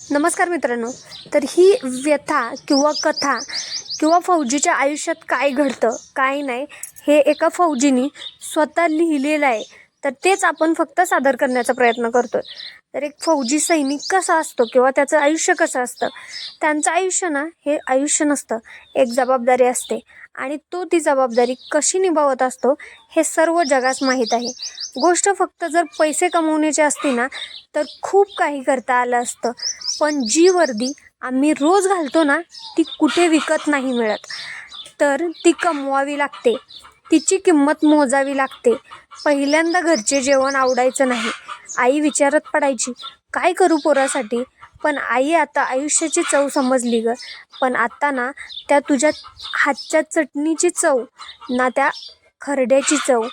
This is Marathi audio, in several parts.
नमस्कार मित्रांनो. तर ही व्यथा किंवा कथा किंवा फौजीच्या आयुष्यात काय घडतं काय नाही हे एका फौजीनी स्वतः लिहिलेलं आहे. तर तेच आपण फक्त सादर करण्याचा प्रयत्न करतो तर एक फौजी सैनिक कसा असतो किंवा त्याचं आयुष्य कसं असतं त्यांचं आयुष्य ना हे आयुष्य नसतं एक जबाबदारी असते. आणि तो ती जबाबदारी कशी निभावत असतो हे सर्व जगास माहीत आहे. गोष्ट फक्त जर पैसे कमवण्याची असती ना तर खूप काही करता आलं असतं. पण जी वर्दी आम्ही रोज घालतो ना ती कुठे विकत नाही मिळत. तर ती कमवावी लागते. तिची किंमत मोजावी लागते. पहिल्यांदा घरचे जेवण आवडायचं नाही. आई विचारत पडायची काय करू पोरासाठी? पण आई आता आयुष्याची चव समजली ग. पण आता ना त्या तुझ्या हातच्या चटणीची चव ना त्या खरड्याची चव.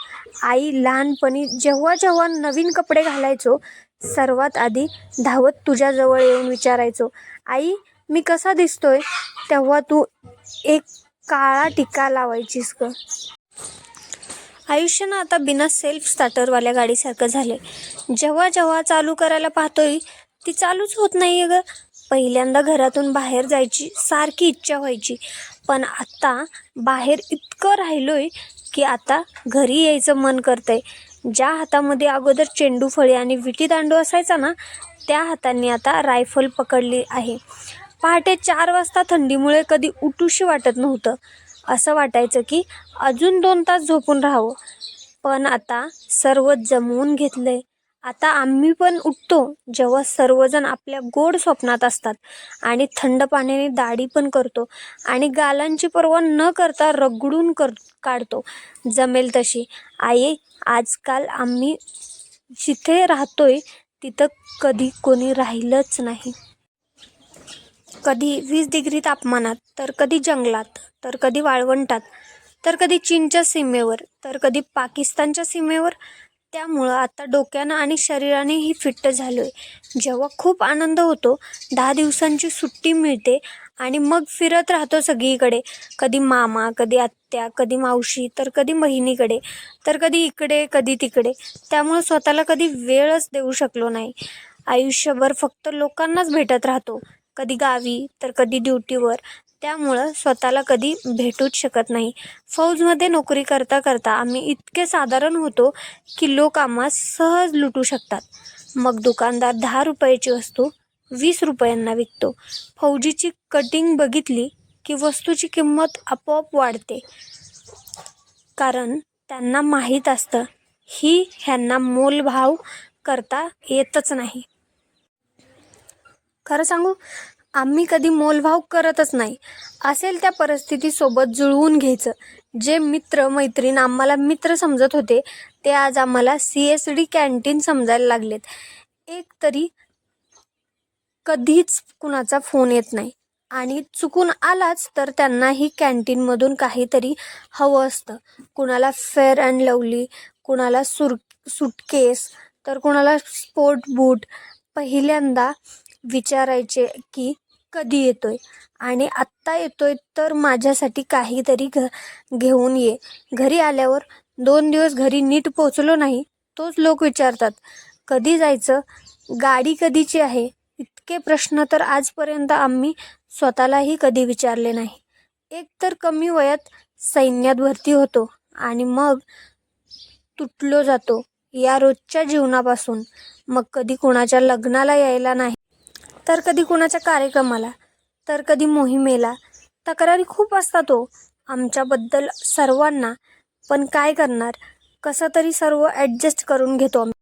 आई लहानपणी जेव्हा जेव्हा नवीन कपडे घालायचो सर्वात आधी धावत तुझ्याजवळ येऊन विचारायचो आई मी कसा दिसतोय? तेव्हा तू एक काळा टिका लावायचीस ग. आयुष्य ना आता बिना सेल्फ स्टार्टरवाल्या गाडीसारखं झालंय. जेव्हा जेव्हा चालू करायला पाहतोय ती चालूच होत नाही आहे ग. पहिल्यांदा घरातून बाहेर जायची सारखी इच्छा व्हायची. पण आत्ता बाहेर इतकं राहिलोय की आता घरी यायचं मन करतंय. ज्या हातामध्ये अगोदर चेंडू फळी आणि विटी दांडू असायचा ना त्या हातांनी आता रायफल पकडली आहे. पहाटे चार वाजता थंडीमुळे कधी उठूशी वाटत नव्हतं. असं वाटायचं की अजून दोन तास झोपून राहावं. पण आता सर्व जमवून घेतलंय. आता आम्ही पण उठतो जेव्हा सर्वजण आपल्या गोड स्वप्नात असतात. आणि थंड पाण्याने दाढी पण करतो. आणि गालांची पर्वा न करता रगडून कर काढतो. जमेल तशी. आई आजकाल आम्ही जिथे राहतोय तिथं कधी कोणी राहिलंच नाही. कधी वीस डिग्री तापमानात तर कधी जंगलात तर कधी वाळवंटात तर कधी चीनच्या सीमेवर तर कधी पाकिस्तानच्या सीमेवर त्यामुळं आता डोक्यानं आणि शरीरानेही फिट्ट झालो आहे जेव्हा खूप आनंद होतो दहा दिवसांची सुट्टी मिळते आणि मग फिरत राहतो सगळीकडे. कधी मामा कधी आत्या कधी मावशी तर कधी बहिणीकडे तर कधी इकडे कधी तिकडे. त्यामुळं स्वतःला कधी वेळच देऊ शकलो नाही. आयुष्यभर फक्त लोकांनाच भेटत राहतो. कधी गावी तर कधी ड्युटीवर. त्यामुळं स्वतःला कधी भेटूच शकत नाही. फौजमध्ये नोकरी करता करता आम्ही इतके साधारण होतो की लोक आम्हा सहज लुटू शकतात. मग दुकानदार दहा रुपयाची वस्तू वीस रुपयांना विकतो. फौजीची कटिंग बघितली की वस्तूची किंमत आपोआप वाढते. कारण त्यांना माहीत असतं ही ह्यांना मोलभाव करता येतच नाही. खरं सांगू? आम्ही कधी मोलभाव करतच नाही. असेल त्या परिस्थितीसोबत जुळवून घ्यायचं. जे मित्र मैत्रीण आम्हाला मित्र समजत होते ते आज आम्हाला सी एस डी कॅन्टीन समजायला लागलेत. एक तरी कधीच कुणाचा फोन येत नाही. आणि चुकून आलाच तर त्यांनाही कॅन्टीनमधून काहीतरी हवं असतं. कुणाला फेअर अँड लवली कुणाला सुर सुटकेस तर कुणाला स्पोर्ट बूट पहिल्यांदा विचारायचे की कधी येतोय? आणि आत्ता येतोय तर माझ्यासाठी काहीतरी घ घेऊन ये. घरी आल्यावर दोन दिवस घरी नीट पोचलो नाही तोच लोक विचारतात कधी जायचं? गाडी कधीची आहे? इतके प्रश्न तर आजपर्यंत आम्ही स्वतःलाही कधी विचारले नाही. एक तर कमी वयात सैन्यात भरती होतो आणि मग तुटलो जातो या रोजच्या जीवनापासून. मग कधी कुणाच्या लग्नाला यायला नाही. तर कधी कुणाच्या कार्यक्रमाला तर कधी मोहिमेला. तक्रारी खूप असतात हो. आमच्याबद्दल सर्वांना. पण काय करणार? कसं तरी सर्व ॲडजस्ट करून घेतो आम्ही.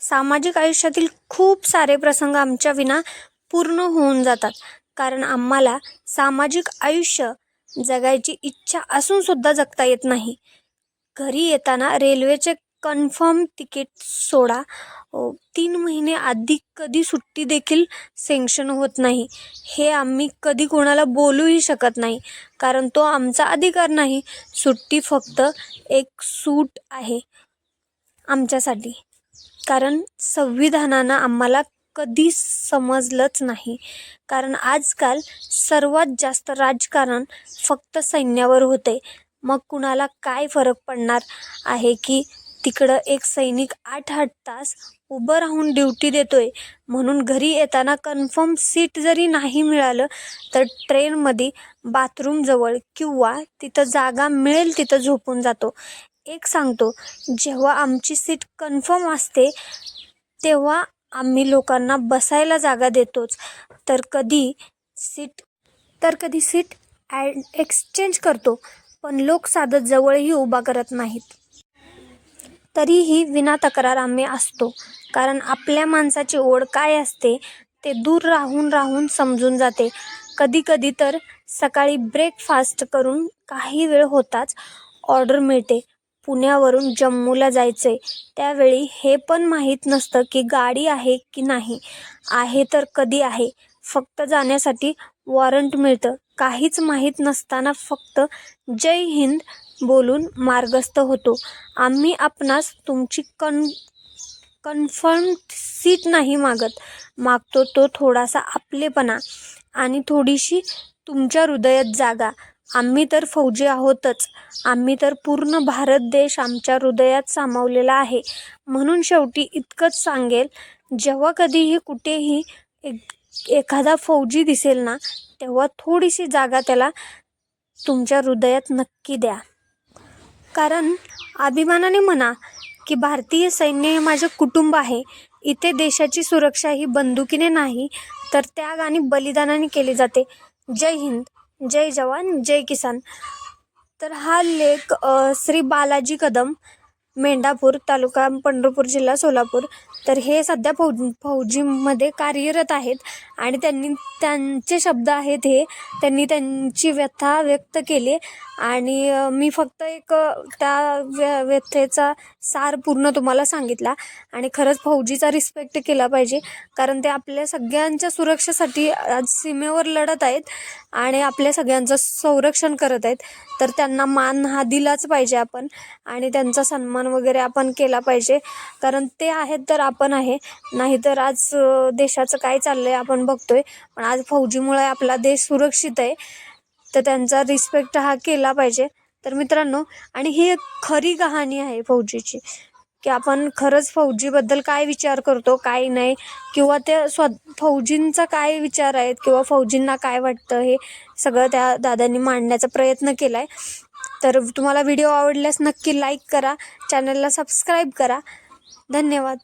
सामाजिक आयुष्यातील खूप सारे प्रसंग आमच्या विना पूर्ण होऊन जातात. कारण आम्हाला सामाजिक आयुष्य जगायची इच्छा असूनसुद्धा जगता येत नाही. घरी येताना रेल्वेचे कन्फर्म तिकीट सोडा. तीन महिने आधी कधी सुट्टी देखील सेंक्शन होत नाही. हे आम्ही कधी कोणाला बोलूही शकत नाही. कारण तो आमचा अधिकार नाही. सुट्टी फक्त एक सूट आहे आमच्यासाठी. कारण संविधानानं आम्हाला कधी समजलंच नाही. कारण आजकाल सर्वात जास्त राजकारण फक्त सैन्यावर होते. मग कुणाला काय फरक पडणार आहे की तिकडं एक सैनिक आठ आठ तास उभं राहून ड्युटी देतोय. म्हणून घरी येताना कन्फर्म सीट जरी नाही मिळालं तर ट्रेनमध्ये बाथरूमजवळ किंवा तिथं जागा मिळेल तिथं झोपून जातो. एक सांगतो जेव्हा आमची सीट कन्फर्म असते तेव्हा आम्ही लोकांना बसायला जागा देतोच. तर कधी सीट तर कधी सीट ॲड एक्सचेंज करतो पण लोक साधं जवळही उभा करत नाहीत. तरीही विना तक्रार आम्ही असतो. कारण आपल्या माणसाची ओढ काय असते ते दूर राहून राहून समजून जाते. कधी कधी तर सकाळी ब्रेकफास्ट करून काही वेळ होताच ऑर्डर मिळते. पुण्यावरून जम्मूला जायचं आहे त्यावेळी हे पण माहीत नसतं की गाडी आहे की नाही. आहे तर कधी आहे? फक्त जाण्यासाठी वॉरंट मिळतं. काहीच माहीत नसताना फक्त जय हिंद बोलून मार्गस्थ होतो. आम्ही आपणास तुमची कन कन्फर्म सीट नाही मागत. मागतो तो थोडासा आपलेपणा आणि थोडीशी तुमच्या हृदयात जागा. आम्ही तर फौजी आहोतच. आम्ही तर पूर्ण भारत देश आमच्या हृदयात सामावलेला आहे. म्हणून शेवटी इतकंच सांगेल जेव्हा कधीही कुठेही एक एखादा फौजी दिसेल ना तेव्हा थोडीशी जागा त्याला तुमच्या हृदयात नक्की द्या. कारण अभिमानाने म्हणा की भारतीय सैन्य हे माझे कुटुंब आहे. इथे देशाची सुरक्षा ही बंदुकीने नाही तर त्याग आणि बलिदानाने केली जाते. जय हिंद जय जवान जय किसान. तर हा लेख श्री बालाजी कदम मेंढापूर तालुका पंढरपूर जिल्हा सोलापूर. तर हे सध्या फौज फौजीमध्ये कार्यरत आहेत आणि त्यांनी त्यांचे शब्द आहेत हे. त्यांनी त्यांची व्यथा व्यक्त केली. आणि मी फक्त एक त्या व्य व्यथेचा सार पूर्ण तुम्हाला सांगितला आणि खरंच फौजीचा रिस्पेक्ट केला पाहिजे कारण ते आपल्या सगळ्यांच्या सुरक्षेसाठी आज सीमेवर लढत आहेत आणि आपल्या सगळ्यांचं संरक्षण करत आहेत. तर त्यांना मान हा दिलाच पाहिजे आपण आणि त्यांचा सन्मान वगैरे आपण केला पाहिजे. कारण ते आहेत तर आपण आहे नाहीतर आज देशाचं काय चाललं आहे आपण बघतोय. पण आज फौजीमुळे आपला देश सुरक्षित आहे. तर त्यांचा रिस्पेक्ट हा केला पाहिजे. तर मित्रांनो आणि ही एक खरी कहाणी आहे फौजीची की आपण खरंच फौजीबद्दल काय विचार करतो काय नाही किंवा त्या स्व फौजींचा काय विचार आहेत किंवा फौजींना काय वाटतं हे सगळं त्या दादांनी मांडण्याचा प्रयत्न केला आहे तर तुम्हाला व्हिडिओ आवडल्यास नक्की लाईक करा चॅनलला सबस्क्राईब करा. धन्यवाद.